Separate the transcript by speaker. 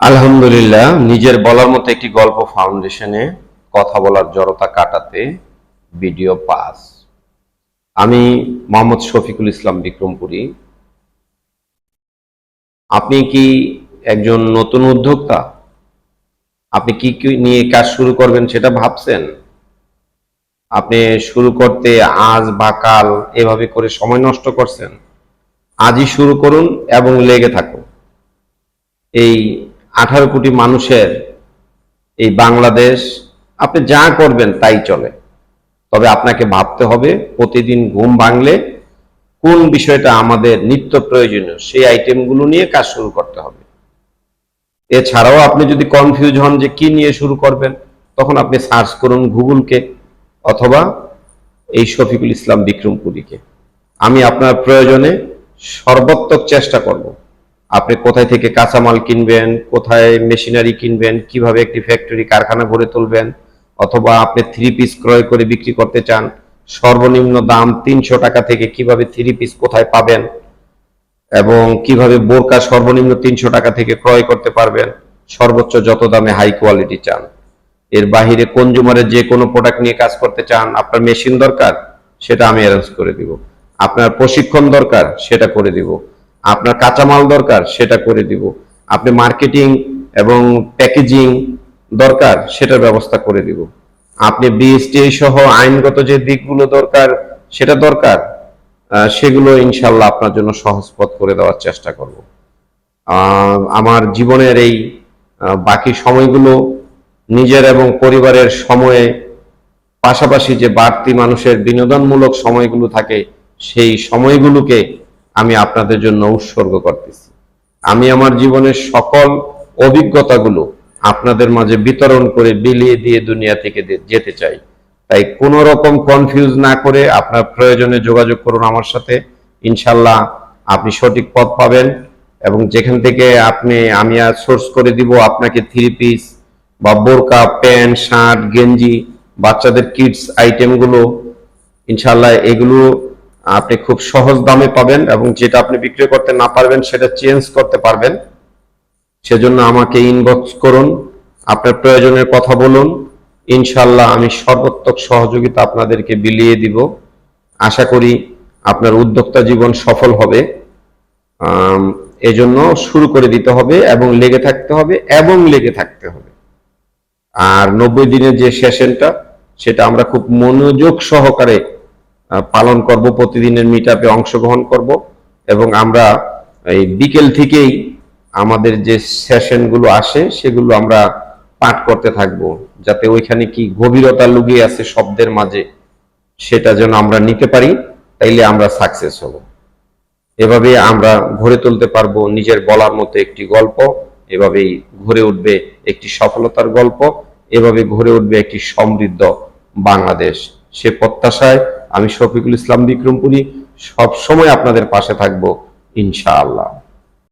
Speaker 1: আলহামদুলিল্লাহ, নিজের বলার মতো একটি গল্প ফাউন্ডেশনে কথা বলার জড়তা কাটাতে ভিডিও পাস। আমি মোহাম্মদ শফিকুল ইসলাম বিক্রমপুরী। আপনি কি একজন নতুন উদ্যোক্তা? আপনি কি কি নিয়ে কাজ শুরু করবেন সেটা ভাবছেন? আপনি শুরু করতে আজ বা কাল এভাবে করে সময় নষ্ট করছেন? আজই শুরু করুন এবং লেগে থাকুন। এই আঠারো কোটি মানুষের এই বাংলাদেশ, আপনি যা করবেন তাই চলে। তবে আপনাকে ভাবতে হবে, প্রতিদিন ঘুম ভাঙলে কোন বিষয়টা আমাদের নিত্য প্রয়োজনীয়, সেই আইটেমগুলো নিয়ে কাজ শুরু করতে হবে। এছাড়াও আপনি যদি কনফিউজ হন যে কি নিয়ে শুরু করবেন, তখন আপনি সার্চ করুন গুগলকে অথবা এই শফিকুল ইসলাম বিক্রমপুরীকে। আমি আপনার প্রয়োজনে সর্বাত্মক চেষ্টা করব। আপনি কোথায় থেকে কাঁচামাল কিনবেন, কোথায় মেশিনারি কিনবেন, কীভাবে একটি ফ্যাক্টরি কারখানা গড়ে তুলবেন, অথবা আপনি থ্রি পিস ক্রয় করে বিক্রি করতে চান, সর্বনিম্ন দাম তিনশো টাকা থেকে কীভাবে থ্রি পিস কোথায় পাবেন, এবং কীভাবে বোরকা সর্বনিম্ন তিনশো টাকা থেকে ক্রয় করতে পারবেন, সর্বোচ্চ যত দামে হাই কোয়ালিটি চান। এর বাহিরে কনজুমারের যে কোনো প্রোডাক্ট নিয়ে কাজ করতে চান, আপনার মেশিন দরকার, সেটা আমি অ্যারেঞ্জ করে দিব। আপনার প্রশিক্ষণ দরকার, সেটা করে দিব। আপনার কাঁচামাল দরকার, সেটা করে দিব। আপনি মার্কেটিং এবং প্যাকেজিং দরকার, সেটার ব্যবস্থা করে দিব। আপনি বিএসটিআই সহ আইনগত যে দিকগুলো দরকার, সেটা দরকার সেগুলো ইনশাল্লাহ আপনার জন্য সহজপথ করে দেওয়ার চেষ্টা করব। আমার জীবনের এই বাকি সময়গুলো নিজের এবং পরিবারের সময়ে, পাশাপাশি যে বাড়তি মানুষের বিনোদনমূলক সময়গুলো থাকে, সেই সময়গুলোকে আমি আপনাদের জন্য উৎসর্গ করতেছি। আমি আমার জীবনের সকল অভিজ্ঞতাগুলো আপনাদের মাঝে বিতরণ করে বিলিয়ে দিয়ে দুনিয়া থেকে যেতে চাই। তাই কোনো রকম কনফিউজ না করে আপনার প্রয়োজনে যোগাযোগ করুন আমার সাথে। ইনশাল্লাহ আপনি সঠিক পথ পাবেন এবং যেখান থেকে আপনি, আমি আর সোর্স করে দিব আপনাকে থ্রি পিস বা বোরকা, প্যান্ট, শার্ট, গেঞ্জি, বাচ্চাদের কিডস আইটেমগুলো ইনশাল্লাহ এগুলো আপনি খুব সহজ দামে পাবেন এবং যেটা আপনি বিক্রি করতে না পারবেন সেটা চেঞ্জ করতে পারবেন। সেজন্য আমাকে ইনবক্স করুন, আপনার প্রয়োজনের কথা বলুন। ইনশাল্লাহ আমি সর্বোত্তক সহযোগিতা আপনাদেরকে বিলিয়ে দিব। আশা করি আপনার উদ্যোক্তা জীবন সফল হবে। এজন্য শুরু করে দিতে হবে এবং লেগে থাকতে হবে এবং লেগে থাকতে হবে। আর নব্বই দিনের যে সেশনটা, সেটা আমরা খুব মনোযোগ সহকারে পালন করব, প্রতিদিনের মিট আপে অংশগ্রহণ করব এবং আমরা এই বিকেল থেকেই আমাদের যে সেশনগুলো আসে সেগুলো আমরা পাঠ করতে থাকব, যাতে ওইখানে কি গভীরতা লুকিয়ে আছে শব্দের মাঝে সেটা যেন আমরা নিতে পারি, তাইলে আমরা সাকসেস হব। এভাবে আমরা গড়ে তুলতে পারব নিজের বলার মতো একটি গল্প, এভাবেই ঘুরে উঠবে একটি সফলতার গল্প, এভাবে ঘুরে উঠবে একটি সমৃদ্ধ বাংলাদেশ। সে প্রত্যাশায় আমি শফিকুল ইসলাম বিক্রমপুরী সব সময় আপনাদের পাশে থাকব ইনশাআল্লাহ।